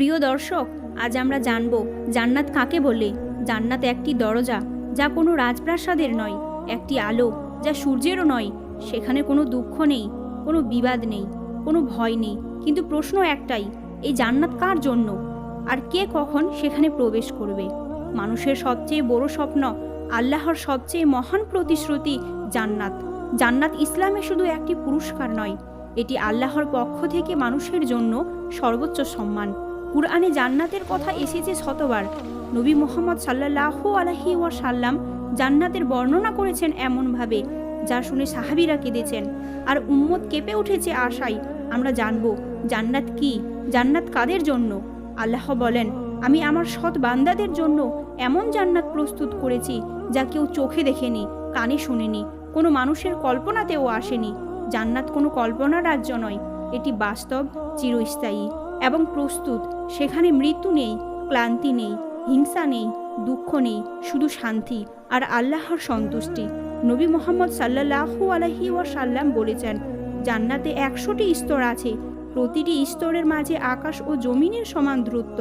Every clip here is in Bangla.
প্রিয় দর্শক, আজ আমরা জানব জান্নাত কাকে বলে? জান্নাত একটি দরজা যা কোনো রাজপ্রাসাদের নয়, একটি আলো যা সূর্যেরও নয়, সেখানে কোনো দুঃখ নেই, কোনো বিবাদ নেই, কোনো ভয় নেই। কিন্তু প্রশ্ন একটাই, এই জান্নাত কার জন্য? আর কে কখন সেখানে প্রবেশ করবে? মানুষের সবচেয়ে বড় স্বপ্ন, আল্লাহর সবচেয়ে মহান প্রতিশ্রুতি জান্নাত। জান্নাত ইসলামে শুধু একটি পুরস্কার নয়, এটি আল্লাহর পক্ষ থেকে মানুষের জন্য সর্বোচ্চ সম্মান। কুরআনে জান্নাতের কথা এসেছে শতবার। নবী মোহাম্মদ সাল্লাহ আলহি সাল্লাম জান্নাতের বর্ণনা করেছেন এমনভাবে, যা শুনে সাহাবিরা কেঁদেছেন। আর উম্মত কেঁপে উঠেছে আশায়, আমরা জানব, জান্নাত কি, জান্নাত কাদের জন্য? আল্লাহ বলেন, আমি আমার সৎ বান্দাদের জন্য এমন জান্নাত প্রস্তুত করেছি, যা কেউ চোখে দেখেনি, কানে শুনেনি, কোনো মানুষের কল্পনাতেও আসেনি। জান্নাত কোনো কল্পনার রাজ্য নয়, এটি বাস্তব, চিরস্থায়ী। এবং প্রস্তুত। সেখানে মৃত্যু নেই, ক্লান্তি নেই, হিংসা নেই, দুঃখ নেই, শুধু শান্তি আর আল্লাহর সন্তুষ্টি। নবী মোহাম্মদ সাল্লাহু আলহি সাল্লাম বলেছেন, জান্নাতে একশোটি স্তর আছে। প্রতিটি স্তরের মাঝে আকাশ ও জমিনের সমান দূরত্ব।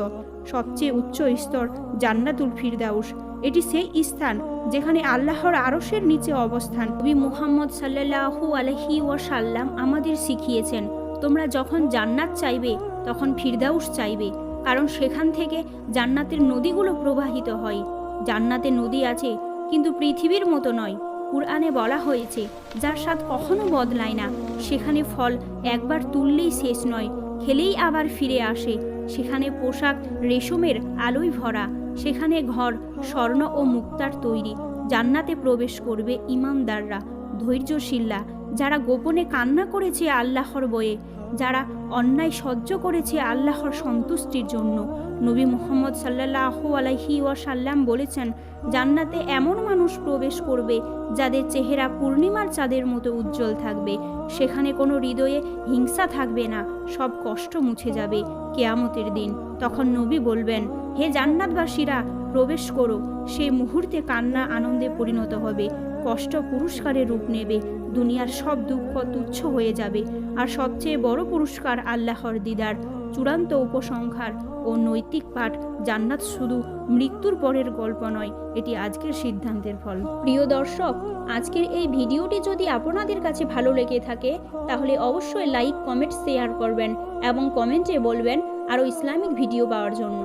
সবচেয়ে উচ্চ স্তর জান্নাতুল ফিরদাউস। এটি সেই স্থান যেখানে আল্লাহর আরশের নিচে অবস্থান। নবী মুহাম্মদ সাল্লাহু আলহি সাল্লাম আমাদের শিখিয়েছেন, তোমরা যখন জান্নাত চাইবে তখন ফিরদাউস চাইবে, কারণ সেখান থেকে জান্নাতের নদীগুলো প্রবাহিত হয়। জান্নাতে নদী আছে, কিন্তু পৃথিবীর মতো নয়। কুরআনে বলা হয়েছে, যার স্বাদ কখনো বদলায় না। সেখানে ফল একবার তুললেই শেষ নয়, খেলেই আবার ফিরে আসে। সেখানে পোশাক রেশমের আলোয় ভরা, সেখানে ঘর, স্বর্ণ ও মুক্তার তৈরি। জান্নাতে প্রবেশ করবে ইমানদাররা, ধৈর্যশীলরা যারা গোপনে কান্না করেছে আল্লাহর বয়ে, যারা অন্যায় সহ্য করেছে আল্লাহর সন্তুষ্টির জন্য। নবী মুহাম্মদ সাল্লাহ আলাইহি ওয়াসাল্লাম বলেছেন, জান্নাতে এমন মানুষ প্রবেশ করবে যাদের চেহারা পূর্ণিমার চাঁদের মতো উজ্জ্বল থাকবে। সেখানে কোনো হৃদয়ে হিংসা থাকবে না, সব কষ্ট মুছে যাবে। কেয়ামতের দিন তখন নবী বলবেন, হে জান্নাতবাসীরা প্রবেশ করো, সেই মুহূর্তে কান্না আনন্দে পরিণত হবে। কষ্ট পুরস্কারের রূপ নেবে, দুনিয়ার সব দুঃখ তুচ্ছ হয়ে যাবে। আর সবচেয়ে বড় পুরস্কার আল্লাহর দিদার। চূড়ান্ত উপসংহার ও নৈতিক পাঠ জান্নাত শুধু মৃত্যুর পরের গল্প নয়, এটি আজকের সিদ্ধান্তের ফল। প্রিয় দর্শক, আজকের এই ভিডিওটি যদি আপনাদের কাছে ভালো লেগে থাকে, তাহলে অবশ্যই লাইক, কমেন্ট, শেয়ার করবেন এবং কমেন্টে বলবেন আরও ইসলামিক ভিডিও পাওয়ার জন্য।